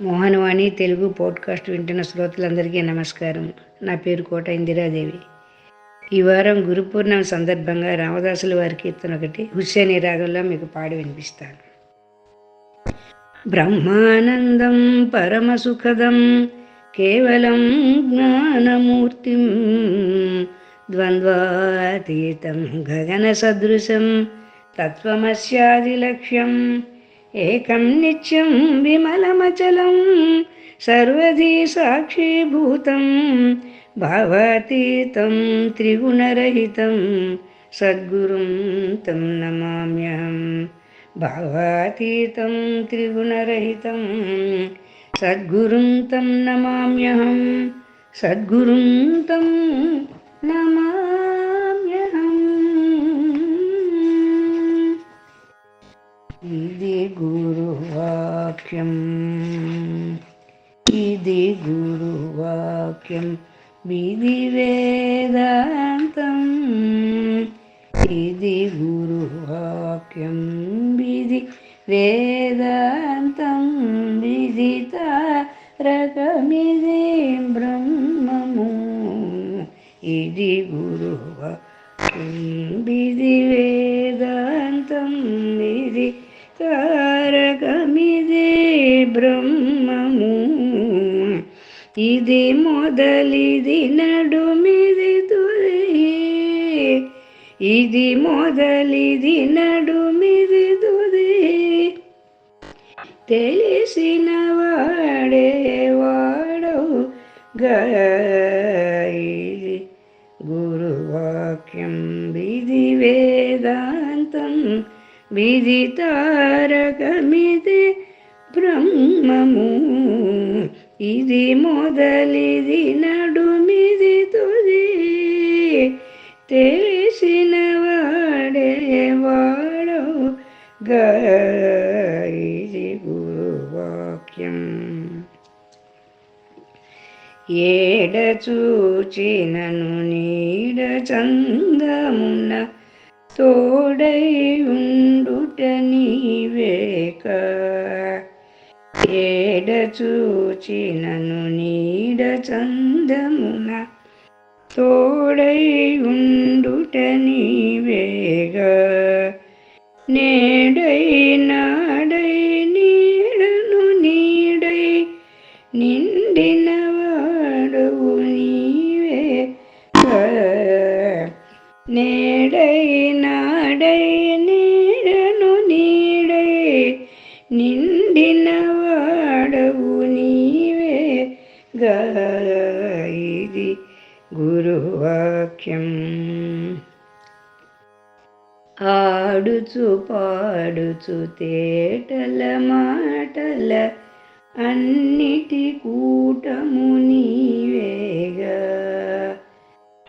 Mohanavani Telugu podcast వింటున్న శ్రోతలందరికీ నమస్కారం. నా పేరు కోట ఇందిరాదేవి. ఈ వారం గురు పూర్ణిమ సందర్భంగా రామదాసుల వారి కీర్తన ఒకటి హుస్సేని రాగంలో మీకు పాడి వినిపిస్తాను. బ్రహ్మానందం పరమసుఖదం కేవలం జ్ఞానమూర్తిం ద్వంద్వాతీతం గగన సదృశం తత్వమస్యాదిలక్ష్యం ఏకం నిత్యం విమలమచలం సర్వధీ సాక్షీభూతం భావాతీతం త్రిగుణరహితం సద్గురుం తం నమామ్యహం భావాతీతం త్రిగుణరహితం సద్గురుం తం నమామ్యహం సద్గురుం తం నమా ఇది గురువాక్యం విధి వేదాంతం ఇది గురువాక్యం విధి వేదాంతం విదితారకమిది బ్రహ్మము. ఇది గురువాక్యం విధి వేదాంతం విధి తారకమిది బ్రహ్మము. ఇది మొదలిది నడుమిది తుది. ఇది మొదలిది నడుమిది తుది. తెలిసిన వాడే వాడవు గాయి గురువాక్యం విధి వేదాంతం విధి తారకమిది బ్రహ్మము. ఇది మొదలిది నడుమిది తుది. తెలిసిన వాడే వాడు గాయి గురువాక్యం ఏడ చూచినను నీడ చందమున తోడై ఉండుట నీవేక ఏడ చూచినను నీడ చందమున. తోడై ఉండుట నీవేగ నేడై నాడై నీడను నీడై నిండిన వాడవు నీవే నేడై నాడై ఇది గురువాక్యం. ఆడుచు పాడుచు తేటల మాటల అన్నిటి కూటము నీవేగా.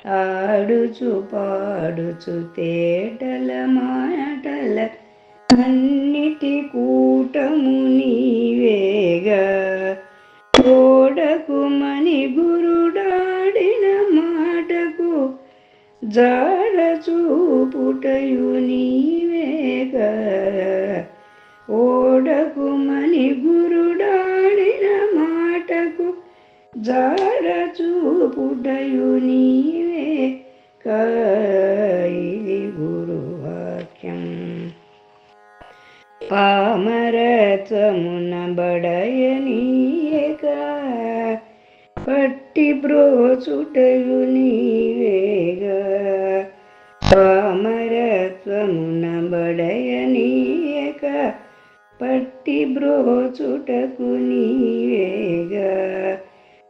ఆడుచు పాడుచు తేటల మాటల అన్నిటి కూటము నీ జాడ చూపుటయు నీవేగా ఓడకు మని గురుడాడిన మాటకు జాడ చూపుటయు నీవే కాయి గురువాక్యం. పామరత్వమున బడయనీయక పట్టి బ్రోచుటయు నీవేగా పామరత్వమున బడయనీయక పట్టి బ్రోచుటకు నీవేగా.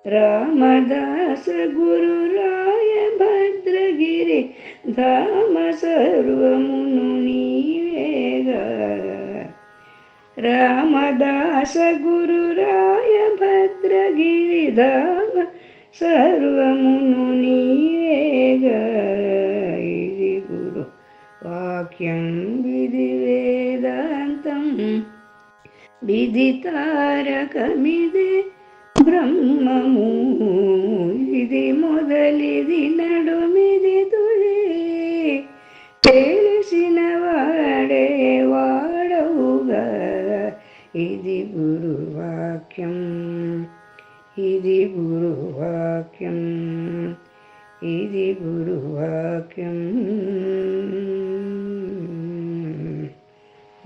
రామదాస గురు రాయ భద్రగిరి ధామ సర్వమును నీవేగా. రామదాస గురు రాయ భద్రగిరి ధామ సర్వమును నీవేగా. వాక్యం విధి వేదాంతం విధి తారకమిదే బ్రహ్మము ఇది మొదలిది నడుమిది తుది తెలిసిన వాడే వాడవుగా ఇది గురువా గురువాక్యం ఇది గురువాక్యం ఇది గురువాక్యం